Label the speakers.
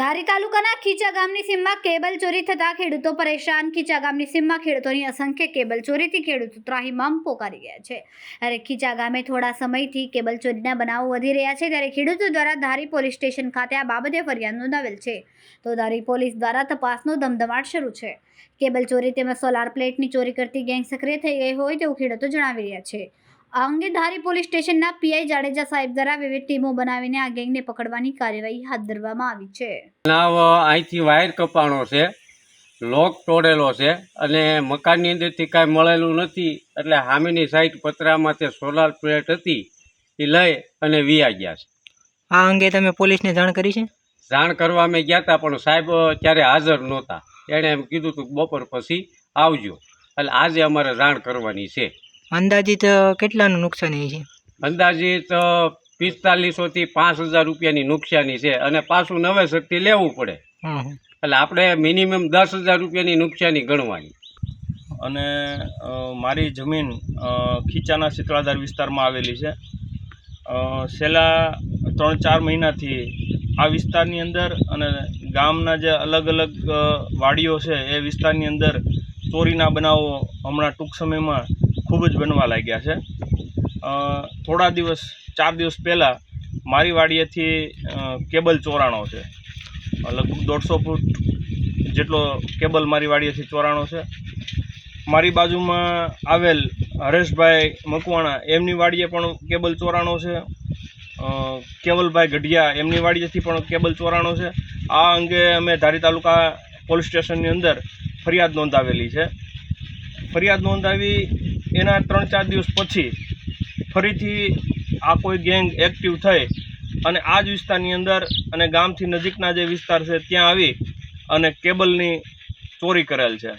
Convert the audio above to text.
Speaker 1: ધારી તાલુકાના ખીચા ગામની સીમમાં કેબલ ચોરી થતા ખેડૂતો પરેશાન. ખીચા ગામની સીમમાં ખેડૂતોની અસંખ્ય કેબલ ચોરીથી ખેડૂતો ત્રાહીમામ પોકારી ગયા છે. ત્યારે ખીચા ગામે થોડા સમયથી કેબલ ચોરીના બનાવો વધી રહ્યા છે, ત્યારે ખેડૂતો દ્વારા ધારી પોલીસ સ્ટેશન ખાતે આ બાબતે ફરિયાદ નોંધાવેલ છે. તો ધારી પોલીસ દ્વારા તપાસનો ધમધમાટ શરૂ છે. કેબલ ચોરી તેમજ સોલાર પ્લેટની ચોરી કરતી ગેંગ સક્રિય થઈ ગઈ હોય તેવું ખેડૂતો જણાવી રહ્યા છે. આ અંગે ધારી પોલીસ સ્ટેશનના પીઆઈ જાડેજા સાહેબ દ્વારા વિવિધ ટીમો બનાવીને આ ગેંગને પકડવાની કાર્યવાહી હાથ ધરવામાં આવી છે.
Speaker 2: નાવ અહીંથી વાયર કપાણો છે લોક તોડેલો છે અને મકાનની અંદરથી કાંઈ મળેલું નથી એટલે સામેની સાઈડ પતરામાં તે સોલાર પ્લેટ હતી એ લઈ અને વીઆ ગયા છે.
Speaker 3: આ અંગે તમે પોલીસને જાણ કરી છે?
Speaker 2: જાણ કરવા અમે ગયા હતા પણ સાહેબ ત્યારે હાજર નહોતા. એણે એમ કીધું હતું કે બપોર પછી આવજો. એટલે આજે અમારે જાણ કરવાની છે.
Speaker 3: અંદાજિત કેટલાનું નુકસાની છે?
Speaker 2: અંદાજિત પિસ્તાલીસોથી પાંચ હજાર રૂપિયાની નુકસાની છે અને પાછું નવેસરથી લેવું પડે. એટલે આપણે મિનિમમ દસ હજાર રૂપિયાની નુકસાની ગણવાની.
Speaker 4: અને મારી જમીન ખીચાના શીતળાધાર વિસ્તારમાં આવેલી છે. છેલ્લા ત્રણ ચાર મહિનાથી આ વિસ્તારની અંદર અને ગામના જે અલગ અલગ વાડીઓ છે એ વિસ્તારની અંદર ચોરીના બનાવો હમણાં ટૂંક સમયમાં ખૂબ જ બનવા લાગ્યા છે. થોડા દિવસ, ચાર દિવસ પહેલાં મારી વાડીએથી કેબલ ચોરાણો છે. લગભગ દોઢસો ફૂટ જેટલો કેબલ મારી વાડીએથી ચોરાણો છે. મારી બાજુમાં આવેલ હરેશભાઈ મકવાણા, એમની વાડીએ પણ કેબલ ચોરાણો છે. કેવલભાઈ ગઢિયા, એમની વાડીએથી પણ કેબલ ચોરાણો છે. આ અંગે અમે ધારી તાલુકા પોલીસ સ્ટેશનની અંદર ફરિયાદ નોંધાવેલી છે. ફરિયાદ નોંધાવી એના ત્રણ ચાર દિવસ પછી ફરીથી આ કોઈ ગેંગ એક્ટિવ થઈ અને આ જ વિસ્તારની અંદર અને ગામથી નજીકના જે વિસ્તાર છે ત્યાં આવી અને કેબલની ચોરી કરેલ છે.